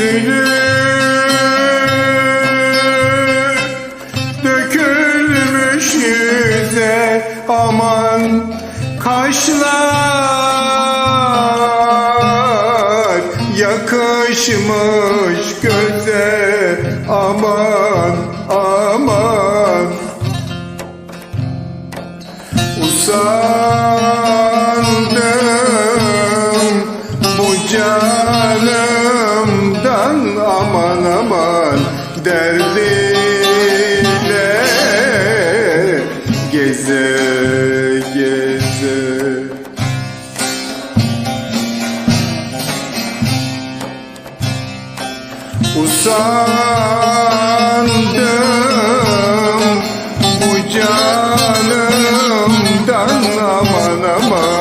Üzülür Dökülmüş yüze aman kaşlar Yakışmış göze aman aman. Usandım bu canımdan aman derdiyle geze geze. Usandım bu canımdan aman aman.